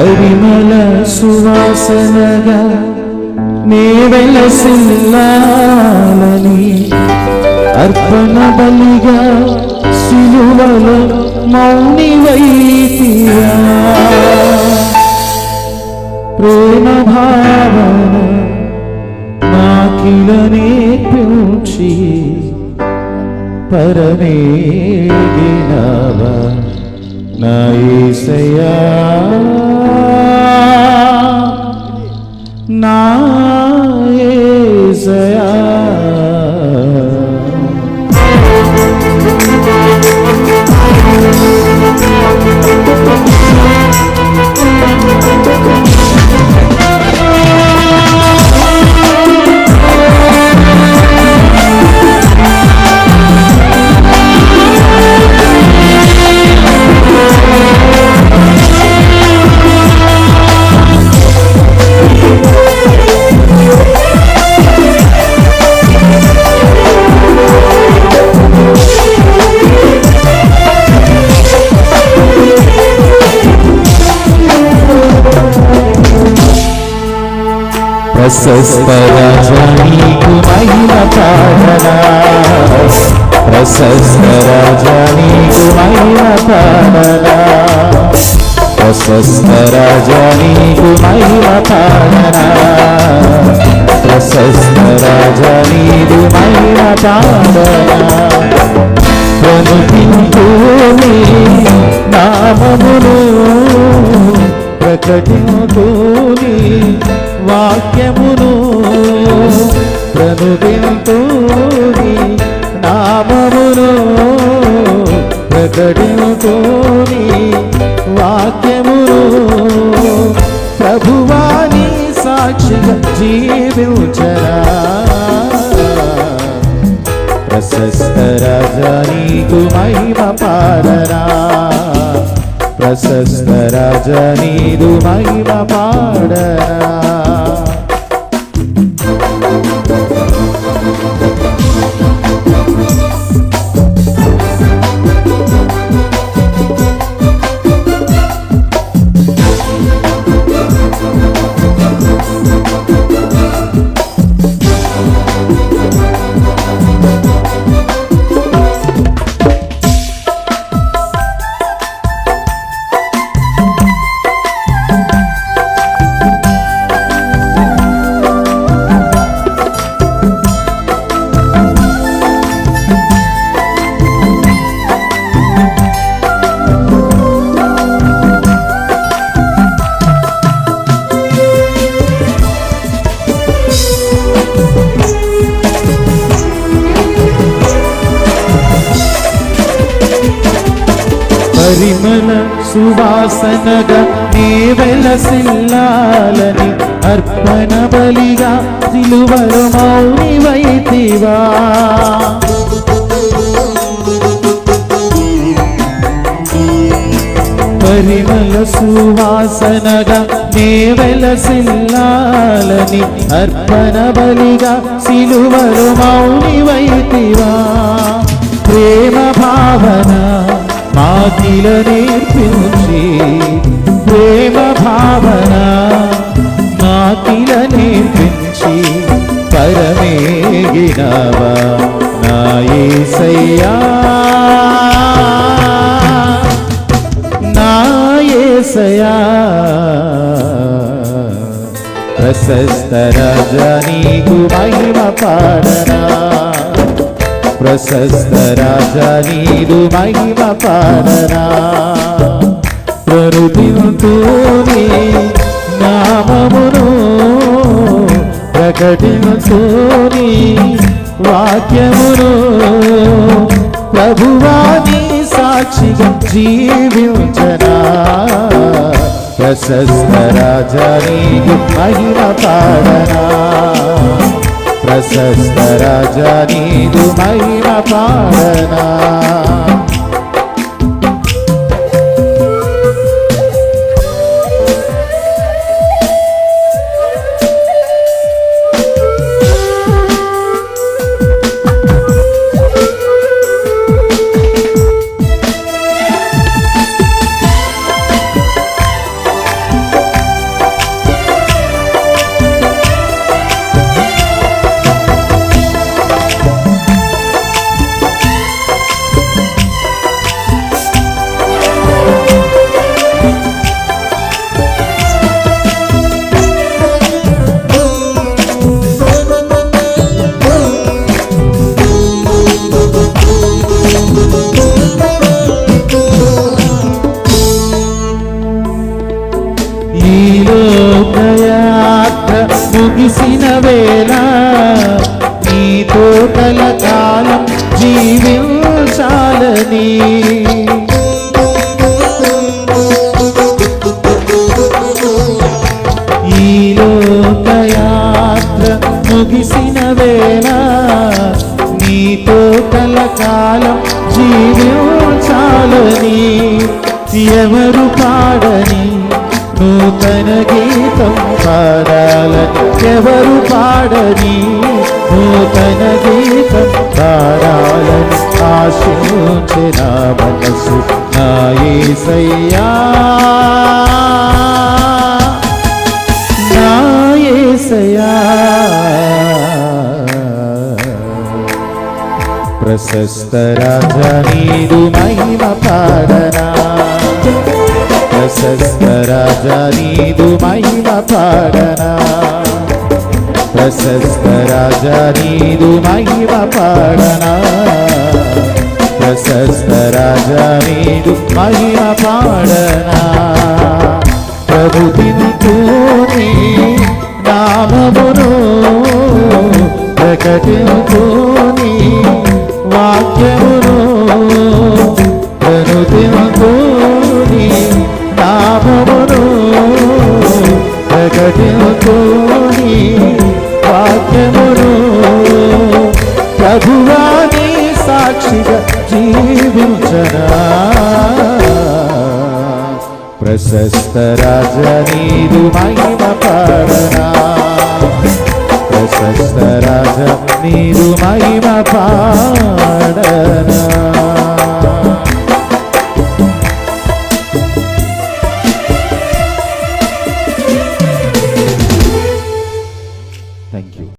పరిమళ సువాసనగా నీ వెలసిల్లాలని అర్పణ బలిగా సిలువలో మౌని వైతియా ప్రేమ భావన నాకిలనే పూచి పరమే పరమేగినవా నా యేసయ్యా నా యేసయ్యా ప్రశస్త రాజానీకు మహిమ పాడనా? ప్రశస్త రాజానీకు మహిమ పాడనా? ప్రశస్త రాజానీకు మహిమ పాడనా ప్రశస్త రాజానీకు మహిమ పాడనా? వాక్యమును ప్రనుతింతూని నామమును ప్రకటింతూని వాక్యమును ప్రభువాని సాక్షిగా జీవించరా. ప్రశస్త రాజా నీకు మహిమ పాడనా ప్రశస్త రాజా నీదు మహిమ పాడరా వాసనగా నీ వెలసిల్లాలని అర్పణ బలిగా సిలువలు మౌని వైతివా పరిమళ సువాసనగా నీ వెలసిల్లాలని అర్పణ బలిగా సిలువలు మౌని వైతివా ప్రేమ భావన మాకిల నేర్పించి ప్రేమ భావన మాకిల నేర్పించి పరమేగినవా నా యేసయ్యా నా యేసయ్యా ప్రశస్త రాజా నీకు మహిమ పాడనా? ప్రశస్త రాజా నీదు మహిమ పాడరా ప్రరుదింతూని నామమును ప్రకటింతూని వాక్యమును ప్రభువాని సాక్షిగా జీవించరా ప్రశస్త రాజా నీకు మహిమ పాడరా పాడనా ప్రశస్త రాజా నీదు మహిమ ముగిసిన వేళ నీ తోటల కాలం జీవించాలని ఎవరు పాడని నూతన గీతం పాడాలని ఆశించిన మనసు నా యేసయ్యా నా యేసయ్యా ప్రశస్త రాజా నీదు మహిమ పాడనా? ప్రశస్త రాజా నీదు మహిమ పాడనా? ప్రశస్త రాజా నీదు మహిమ పాడనా? ప్రశస్త రాజా నీదు మహిమ పాడనా? ప్రభు తినుతూని నామమును ప్రకటింతూని వాక్యమును. ప్రనుతింతూని నామమును ప్రకటింతూని జీవించనా ప్రశస్త రాజ నీదు మహిమ పాడనా ప్రశస్త రాజ నీదు మహిమ పాడనా.